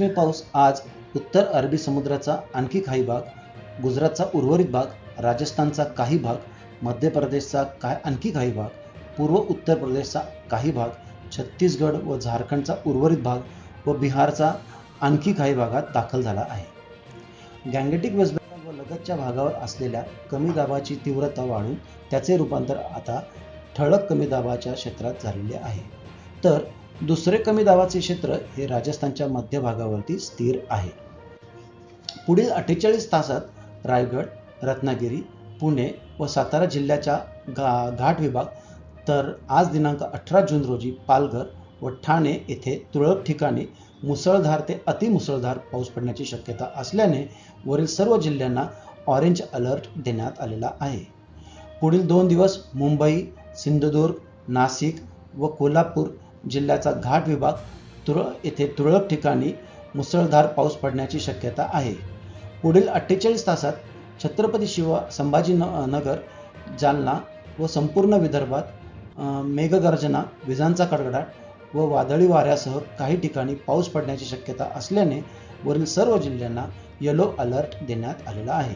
मोसमी पाऊस आज उत्तर अरबी समुद्राचा आणखी काही भाग गुजरातचा उर्वरित भाग राजस्थानचा काही भाग मध्य प्रदेशचा काय आणखी काही भाग पूर्व उत्तर प्रदेशचा काही भाग छत्तीसगड व झारखंडचा उर्वरित भाग व बिहारचा आणखी काही भागात दाखल झाला आहे. गँगेटिक वेस्ट बेंगॉल व लगतच्या भागावर असलेल्या कमी दाबाची तीव्रता वाढून त्याचे रूपांतर आता ठळक कमी दाबाच्या क्षेत्रात झालेले आहे. तर दुसरे कमी दाबाचे क्षेत्र हे राजस्थानच्या मध्य भागावरती स्थिर आहे. पुढील अठ्ठेचाळीस तासात रायगड रत्नागिरी पुणे व सातारा जिल्ह्याच्या गा घाट विभाग तर आज दिनांक अठरा जून रोजी पालघर व ठाणे येथे तुरळक ठिकाणी मुसळधार ते अतिमुसळधार पाऊस पडण्याची शक्यता असल्याने वरील सर्व जिल्ह्यांना ऑरेंज अलर्ट देण्यात आलेला आहे. पुढील दोन दिवस मुंबई सिंधुदुर्ग नाशिक व कोल्हापूर जिल्ह्याचा घाट विभाग तुर येथे तुरळक ठिकाणी मुसळधार पाऊस पडण्याची शक्यता आहे. पुढील अठ्ठेचाळीस तासात छत्रपती शिव संभाजी न नगर जालना व संपूर्ण विदर्भात मेघगर्जना विजांचा कडकडाट व वादळी वाऱ्यासह काही ठिकाणी पाऊस पडण्याची शक्यता असल्याने वरील सर्व जिल्ह्यांना येलो अलर्ट देण्यात आलेला आहे.